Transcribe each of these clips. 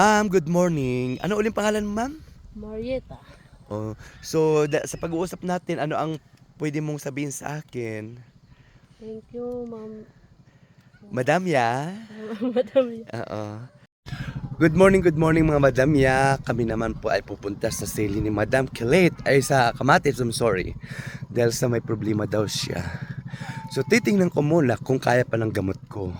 Ma'am, good morning. Ano uling pangalan ma'am? Marieta. Oh, so da- sa pag-uusap natin, ano ang pwede mong sabihin sa akin? Thank you, ma'am. Madam ya? Madam. Oo. Good morning, good morning mga madam ya. Kami naman po ay pupunta sa sale ni Madam Kilit ay sa Kamatis, I'm sorry. Dahil sa may problema daw siya. So titingnan ko muna kung kaya pa ng gamot ko.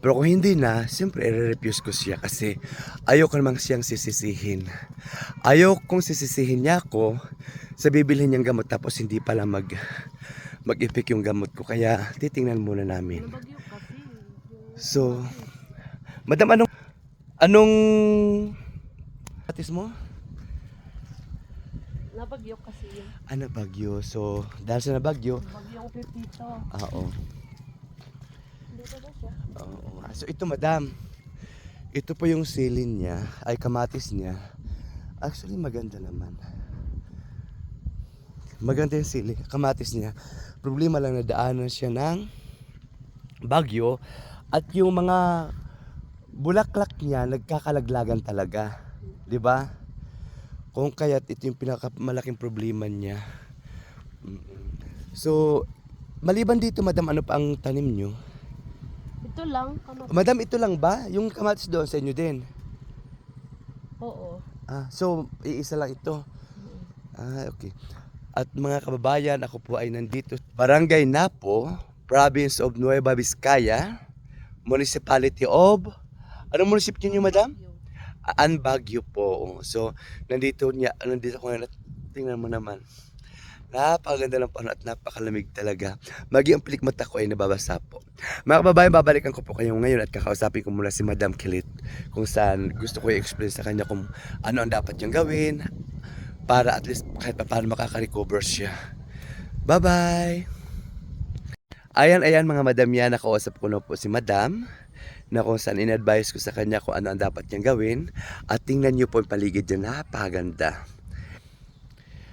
Pero kung hindi na, siyempre i-refuse ko siya kasi ayoko namang siyang sisisihin. Ayoko kung sisisihin niya ako sa bibilhin niyang gamot tapos hindi pala mag mag-epek yung gamot ko. Kaya titingnan muna namin. So, Madam, anong anong atis mo? Nabagyo kasi yun. Ano bagyo? So, dahil sa nabagyo, Bagyong pipito. ah, oo. Dito ba siya? Oo. So, ito madam. Ito po yung silin niya, ay kamatis niya. Actually, maganda naman. Maganda yung sili, kamatis niya. Problema lang na daanan siya ng bagyo at yung mga bulaklak niya nagkakalaglagan talaga. 'Di ba? Kung kaya't ito yung pinakamalaking problema niya. So, maliban dito, madam, ano pa ang tanim niyo? Ito lang. Kamat. Madam, ito lang ba? Yung kamatis doon sa inyo din? Oo. Ah, so, iisa lang ito. Ah, okay. At mga kababayan, ako po ay nandito Barangay Napo, Province of Nueva Vizcaya, Municipality of... Anong munisipyo niyo, madam? Bagyo. An Baguio po. So, nandito niya, nandito ko at tingnan mo naman. Napakaganda ng panahon at napakalamig talaga. Maging ang pilik mata ko ay nababasa po. Mga kababayan, babalikan ko po kayo ngayon at kakausapin ko muna si Madam Kilit kung saan gusto ko i-explain sa kanya kung ano ang dapat niyang gawin para at least kahit pa paano makaka-recover siya. Bye-bye! Ayan, ayan mga madam yan, nakausap ko na po si Madam na kung saan in-advise ko sa kanya kung ano ang dapat niyang gawin at tingnan niyo po yung paligid niya, napakaganda.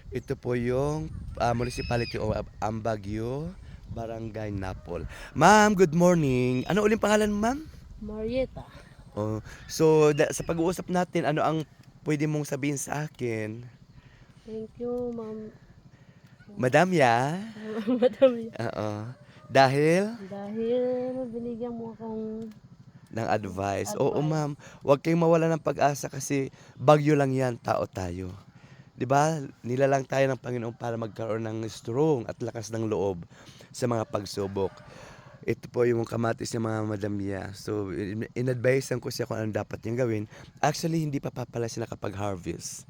Ito po yung ah, municipality of Ambagyo, Barangay Napol. Ma'am, good morning. Ano uling pangalan ma'am? Marieta. Oh, so da- sa pag-uusap natin, ano ang pwede mong sabihin sa akin? Thank you, ma'am. Madam ya? Madam. Oo. Dahil Dahil binigyan mo akong ng advice. Advice. Oo, ma'am. Huwag kayong mawala ng pag-asa kasi bagyo lang yan, tao tayo. 'Di ba? Nilalang tayo ng Panginoon para magkaroon ng strong at lakas ng loob sa mga pagsubok. Ito po yung kamatis ng mga madamya. So, in- in-advisean ko siya kung anong dapat niyang gawin. Actually, hindi pa pa pala siya nakapag-harvest.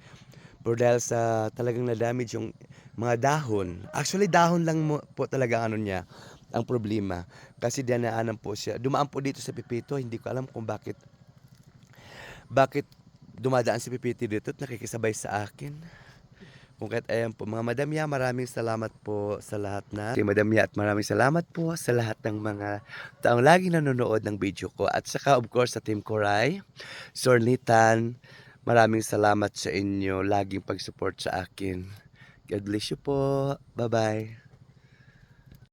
Pero dahil sa talagang na-damage yung mga dahon. Actually, dahon lang mo, po talaga ano niya, ang problema. Kasi dinaanan po siya. Dumaan po dito sa Pipito. Hindi ko alam kung bakit bakit dumadaan si Pipito dito at nakikisabay sa akin. Kung kahit ayan po, mga madamya, maraming salamat po sa lahat na. Kay madamya at maraming salamat po sa lahat ng mga taong lagi nanonood ng video ko. At saka of course sa Team Koray, Sornitan, maraming salamat sa inyo. Laging pag-support sa akin. God bless you po. Bye-bye.